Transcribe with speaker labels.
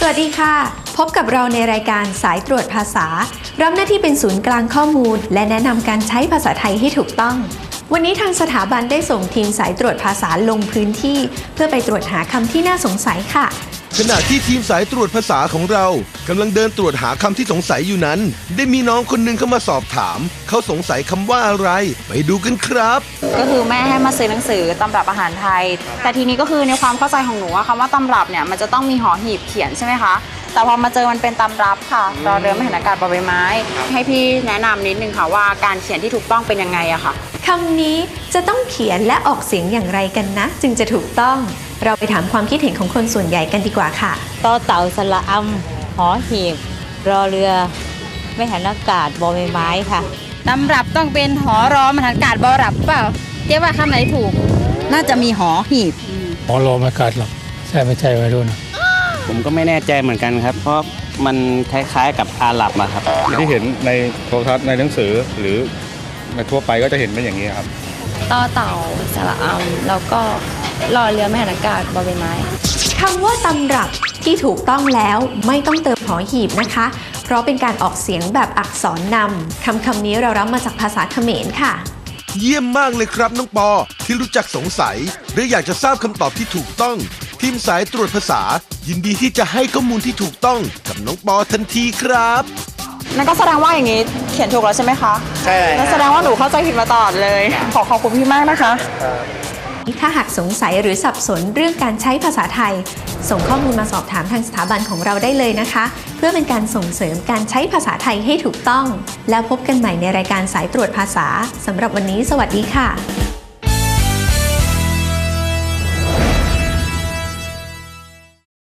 Speaker 1: สวัสดีค่ะ พบกับเราในรายการสายตรวจภาษา รับหน้าที่เป็นศูนย์กลางข้อมูล และแนะนำการใช้ภาษาไทยให้ถูกต้อง วันนี้ทางสถาบันได้ส่งทีมสายตรวจภาษาลงพื้นที่ เพื่อไปตรวจหาคำที่น่าสงสัยค่ะ
Speaker 2: ขณะที่ทีมสายตรวจภาษาของเรากำลังเดินตรวจหาคำที่สงสัยอยู่นั้น ได้มีน้องคนหนึ่งเข้ามาสอบถาม เขาสงสัยคำว่าอะไร ไปดูกันครับ
Speaker 3: ก็คือแม่ให้มาซื้อหนังสือตำรับอาหารไทย แต่ทีนี้ก็คือในความเข้าใจของหนูว่าคำว่าตำรับเนี่ยมันจะต้องมีหอหีบเขียนใช่ไหมคะ แต่พอมาเจอมันเป็นตำรับค่ะรอเรือไม่เห็นอากาศบใบไม้ ให้พี่แนะนำนิดนึงค่ะว่าการเขียนที่ถูกต้องเป็นยังไงอะค่ะ
Speaker 1: คำนี้จะต้องเขียนและออกเสียงอย่างไรกันนะ จึงจะถูกต้อง เราไปถามความคิดเห็นของคนส่วนใหญ่กันดีกว่าค่ะ
Speaker 4: ต่อเต่าสระอำหอหีบ รอเรือ ไม่หันอากาศบอใบไม้ค่ะ
Speaker 5: ตำรับต้องเป็นหอรอมหันกาศบอรับเปล่าเจ๊ว่าคำไหนถูก
Speaker 6: น่าจะมีหอหีบ
Speaker 7: หมอรอไม่กัดหรอกใช่ไม่ใช่ไม่รู้นะ
Speaker 8: ผมก็ไม่แน่ใจเหมือนกันครับ เพราะมันคล้ายๆกับอาหรับอะครับ
Speaker 9: ที่เห็นในโทรทัศน์ในหนังสือหรือใน ทั่วไปก็จะเห็นเป็นอย่างนี้ครับ
Speaker 5: ต่อเต่าสระอำแล้วก็รอเรือไม่หันอากาศบอใบไม้
Speaker 1: คำว่าตำรับที่ถูกต้องแล้วไม่ต้องเติมหอหีบนะคะ เพราะเป็นการออกเสียงแบบอักษรนำคำคำนี้เรารับมาจากภาษาเขมรค่ะ
Speaker 2: เยี่ยมมากเลยครับน้องปอที่รู้จักสงสัย หรืออยากจะทราบคำตอบที่ถูกต้อง ทีมสายตรวจภาษา ยินดีที่จะให้ข้อมูลที่ถูกต้องกับน้องปอทันทีครับ
Speaker 3: นั่นก็แสดงว่าอย่างนี้เขียนถูกแล้วใช่ไหมคะ
Speaker 8: ใช่เลย
Speaker 3: นั่นแสดงว่าหนูเข้าใจผิดมาตลอดเลย ขอขอบคุณพี่มากนะคะ
Speaker 1: ถ้าหากสงสัยหรือสับสนเรื่องการใช้ภาษาไทย ส่งข้อมูลมาสอบถามทางสถาบันของเราได้เลยนะคะ เพื่อเป็นการส่งเสริมการใช้ภาษาไทยให้ถูกต้อง แล้วพบกันใหม่ในรายการสายตรวจภาษาสำหรับวันนี้ สวัสดีค่ะ